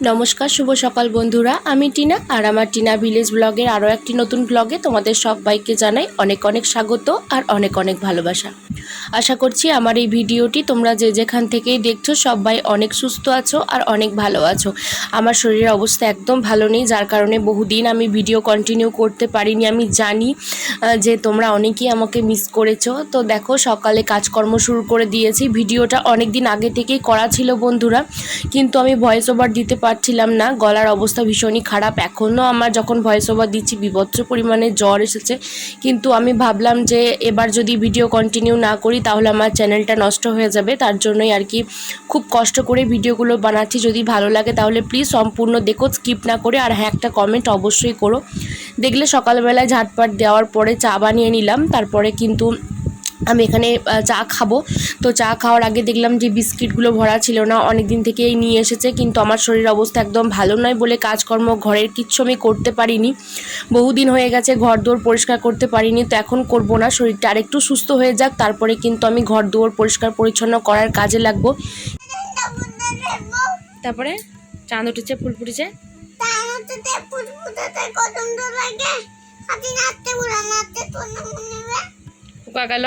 নমস্কার, শুভ সকাল বন্ধুরা। আমি টিনা আর আমার টিনা ভিলেজ ব্লগের আরও একটি নতুন ব্লগে তোমাদের সব সবাইকে জানাই অনেক অনেক স্বাগত আর অনেক অনেক ভালোবাসা। আশা করছি আমার এই ভিডিওটি তোমরা যে যেখান থেকেই দেখছ সবাই অনেক সুস্থ আছো আর অনেক ভালো আছো। আমার শরীরের অবস্থা একদম ভালো নেই, যার কারণে বহুদিন আমি ভিডিও কন্টিনিউ করতে পারিনি। আমি জানি যে তোমরা অনেকেই আমাকে মিস করেছ। তো দেখো, সকালে কাজকর্ম শুরু করে দিয়েছি। ভিডিওটা অনেক দিন আগে থেকেই করা ছিল বন্ধুরা, কিন্তু আমি ভয়েস ওভার দিতে পারছিলাম না। গলার অবস্থা ভীষণই খারাপ। এখনও আমার যখন ভয়েস ওভার দিচ্ছি, বিভৎস পরিমাণে জ্বর এসেছে। কিন্তু আমি ভাবলাম যে এবার যদি ভিডিও কন্টিনিউ না করি তাহলে আমার চ্যানেলটা নষ্ট হয়ে যাবে। তার জন্যই আর কি খুব কষ্ট করে ভিডিওগুলো বানাচ্ছি। যদি ভালো লাগে তাহলে প্লিজ সম্পূর্ণ দেখো স্কিপ না করে আর হ্যাঁ একটা কমেন্ট অবশ্যই করো। দেখলে সকালবেলায় ঝাটপাট দেওয়ার পরে চা বানিয়ে নিলাম। তারপরে কিন্তু আমি এখানে চা খাব। তো চা খাওয়ার আগে দেখলাম যে বিস্কিটগুলো ভরা ছিল না অনেক দিন থেকেই নিয়ে এসেছে, কিন্তু আমার শরীর অবস্থা একদম ভালো নয় বলে কাজকর্ম ঘরের কিচ্ছু আমি করতে পারিনি। বহুদিন হয়ে গেছে ঘর দোর পরিষ্কার করতে পারিনি, তো এখন করব না, শরীরটা আরেকটু সুস্থ হয়ে যাক, তারপরে কিন্তু আমি ঘর দোর পরিষ্কার পরিচ্ছন্ন করার কাজে লাগবো। তারপরে চাঁদ উঠেছে, ফুল ফুটেছে। গেল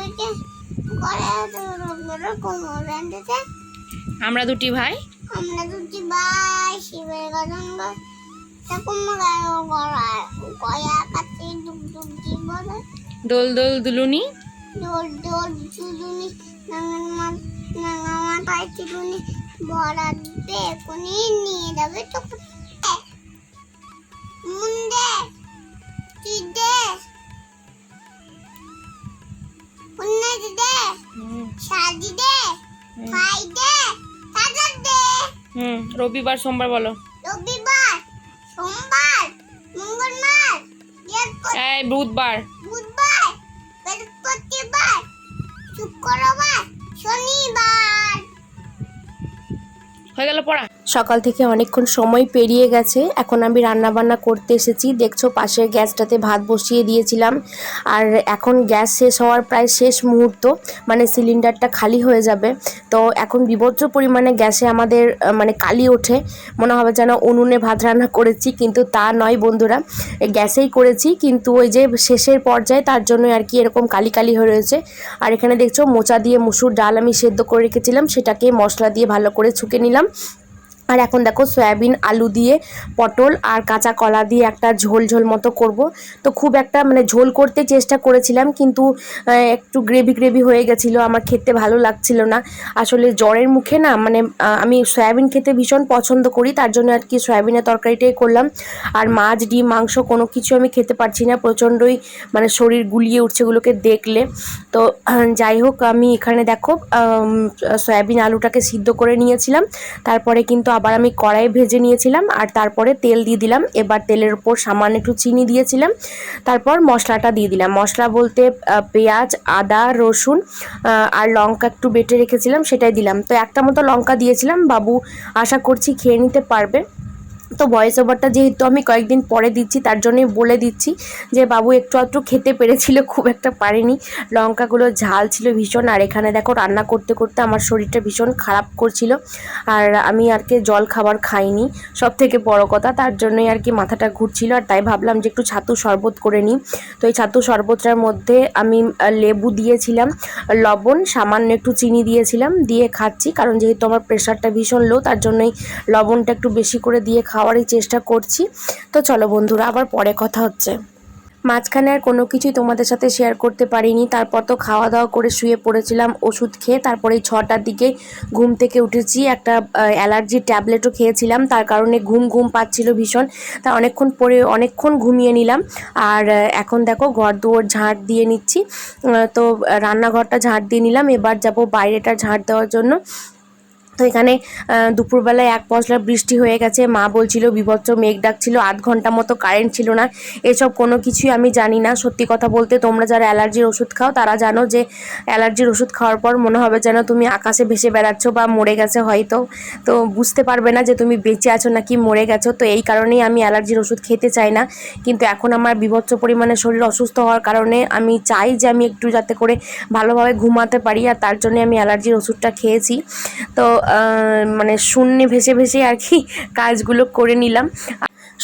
আমরা দুটি ভাই। আমরা দুটি ভাই শিবের গজন দোল দোল দুলুনি। ডোল ডোল চুলুনি নাঙার মাছ নাঙা মাথায় চুলুনি ভরা বেকুনি নিয়ে যাবে তো হুম রবিবার সোমবার বলো। রবিবার সোমবার মঙ্গলবার এই বুধবার। বুধবার বৃহস্পতিবার শুক্রবার শনিবার। হয়ে গেল পড়া। সকাল থেকে অনেকক্ষণ সময় পেরিয়ে গেছে। এখন আমি রান্না বান্না করতে এসেছি। দেখছ, পাশের গ্যাসটাতে ভাত বসিয়ে দিয়েছিলাম। আর এখন গ্যাস শেষ হওয়ার প্রায় শেষ মুহূর্ত মানে সিলিন্ডারটা খালি হয়ে যাবে। তো এখন বিভৎস পরিমাণে গ্যাসে আমাদের মানে কালি ওঠে। মনে হবে যেন উনুনে ভাত রান্না করেছি, কিন্তু তা নয় বন্ধুরা। গ্যাসেই করেছি, কিন্তু ওই যে শেষের পর্যায়ে তার জন্য আর কি এরকম কালি কালি হয়ে রয়েছে। আর এখানে দেখছ, মোচা দিয়ে মুসুর ডাল আমি সেদ্ধ করে রেখেছিলাম। সেটাকে মশলা দিয়ে ভালো করে ছুকে নিলাম। আর এখন দেখো সয়াবিন, আলু দিয়ে, পটল আর কাঁচা কলা দিয়ে একটা ঝোল ঝোল মতো করব। তো খুব একটা মানে ঝোল করতে চেষ্টা করেছিলাম কিন্তু একটু গ্রেভি গ্রেভি হয়ে গেছিল, আমার খেতে ভালো লাগছিল না। আসলে জ্বরের মুখে না মানে আমি সয়াবিন খেতে ভীষণ পছন্দ করি, তার জন্য আর কি সয়াবিনের তরকারিটাই করলাম। আর মাছ, ডিম, মাংস কোনো কিছু আমি খেতে পারছি না, প্রচণ্ডই মানে শরীর গুলিয়ে উঠছে এগুলোকে দেখলে। তো যাই হোক আমি এখানে দেখো সয়াবিন আলুটাকে সিদ্ধ করে নিয়েছিলাম। তারপরে কিন্তু আবার আমি কড়াই ভেজে নিয়েছিলাম আর তারপরে তেল দিয়ে দিলাম। এবার তেলের উপর সামান্য একটু চিনি দিয়েছিলাম। তারপর মশলাটা দিয়ে দিলাম। মশলা বলতে পেঁয়াজ, আদা, রসুন আর লঙ্কা একটু বেটে রেখেছিলাম, সেটাই দিলাম। তো একটা মতো লঙ্কা দিয়েছিলাম। বাবু আশা করছি খেয়ে নিতে পারবে। তো ভয়েস ওভারটা যেহেতু আমি কয়েকদিন পরে দিচ্ছি, তার জন্যই বলে দিচ্ছি যে, বাবু, একটু আধটু খেতে পেরেছিল, খুব একটা পারেনি। লঙ্কাগুলো ঝাল ছিল ভীষণ, আর এখানে দেখো রান্না করতে করতে আমার শরীরটা ভীষণ খারাপ করছিল। আর আমি আর কি জল খাবার খাইনি, সব থেকে বড় কথা। তার জন্যই আর কি মাথাটা ঘুরছিল, আর তাই ভাবলাম যে, একটু ছাতু শরবত করে নিই। তো এই ছাতু শরবতটার মধ্যে আমি লেবু দিয়েছিলাম, লবণ, সামান্য একটু চিনি দিয়েছিলাম, দিয়ে খাচ্ছি। কারণ যেহেতু আমার প্রেশারটা ভীষণ লো তার জন্যই লবণটা একটু বেশি করে দিয়ে খাওয়ারই চেষ্টা করছি। তো চলো বন্ধুরা, আবার পরে কথা হচ্ছে। মাঝখানে আর কোনো কিছুই তোমাদের সাথে শেয়ার করতে পারিনি। তারপর তো খাওয়া দাওয়া করে শুয়ে পড়েছিলাম, ওষুধ খেয়ে তারপরে এই ছটার দিকে ঘুম থেকে উঠেছি। একটা অ্যালার্জির ট্যাবলেটও খেয়েছিলাম, তার কারণে ঘুম ঘুম পাচ্ছিল ভীষণ। তা অনেকক্ষণ পরে, অনেকক্ষণ ঘুমিয়ে নিলাম। আর এখন দেখো ঘর দুয়ার ঝাঁট দিয়ে নিচ্ছি। তো রান্নাঘরটা ঝাঁট দিয়ে নিলাম। এবার যাব বাইরেটা ঝাঁট দেওয়ার জন্য। তো এখানে দুপুরবেলায় এক পশলা বৃষ্টি হয়ে গেছে। মা বলছিল, বিভৎস মেঘ ডাকছিল, আধ ঘণ্টা মতো কারেন্ট ছিল না। এসব কোনো কিছুই আমি জানি না। সত্যি কথা বলতে, তোমরা যারা অ্যালার্জির ওষুধ খাও, তারা জানো যে অ্যালার্জির ওষুধ খাওয়ার পর মনে হবে যেন তুমি আকাশে ভেসে বেড়াচ্ছ বা মরে গেছে হয়তো। তো বুঝতে পারবে না যে তুমি বেঁচে আছো নাকি মরে গেছো। তো এই কারণেই আমি অ্যালার্জির ওষুধ খেতে চাই না। কিন্তু এখন আমার বিভৎস পরিমাণে শরীর অসুস্থ হওয়ার কারণে আমি চাই যে আমি একটু যাতে করে ভালোভাবে ঘুমাতে পারি। আর তার জন্য আমি অ্যালার্জির ওষুধটা খেয়েছি। তো মানে শূন্যে ভেসে ভেসে আর কি কাজগুলো করে নিলাম।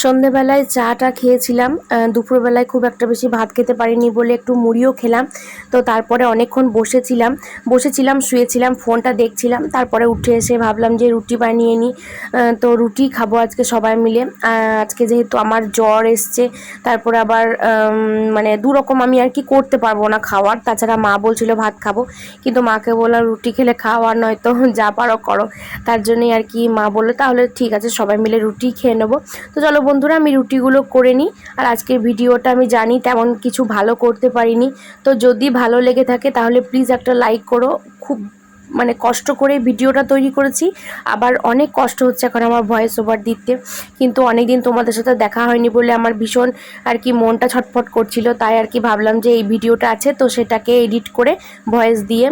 সন্ধেবেলায় চাটা খেয়েছিলাম দুপুরবেলায় খুব একটা বেশি ভাত খেতে পারিনি বলে একটু মুড়িও খেলাম। তো তারপরে অনেকক্ষণ বসেছিলাম বসেছিলাম, শুয়েছিলাম, ফোনটা দেখছিলাম, তারপরে উঠে এসে ভাবলাম যে রুটি বানিয়ে নিই তো রুটি খাব আজকে সবাই মিলে। আজকে যেহেতু আমার জ্বর এসছে, তারপরে আবার মানে দু রকম আমি আর কি করতে পারব না খাওয়ার। তাছাড়া মা বলছিল ভাত খাব, কিন্তু মাকে বললাম রুটি খেলে খাওয়ার নয় তো যা পারো করো। তার জন্যই আর কি মা বলল, তাহলে ঠিক আছে, সবাই মিলে রুটি খেয়ে নেব। তো চলো বন্ধুরা, আমি রুটিগুলো করে নিই। আর আজকের ভিডিওটা আমি জানি তেমন কিছু ভালো করতে পারিনি। তো যদি ভালো লেগে থাকে, তাহলে প্লিজ একটা লাইক করো। খুব মানে কষ্ট করে ভিডিওটা তৈরি করেছি। আবার অনেক কষ্ট হচ্ছে এখন আমার ভয়েস ওভার দিতে। কিন্তু অনেক দিন তোমাদের সাথে দেখা হয়নি বলে আমার ভীষণ আর কি মনটা ছটফট করছিল। তাই আর কি ভাবলাম যে এই ভিডিওটা আছে, তো সেটাকে এডিট করে ভয়েস দিয়ে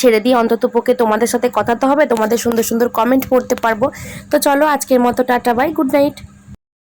ছেড়ে দিয়ে অন্তত পক্ষে তোমাদের সাথে কথা তো হবে। তোমাদের সুন্দর সুন্দর কমেন্ট পড়তে পারব। তো চলো আজকের মতো টাটা বাই গুড নাইট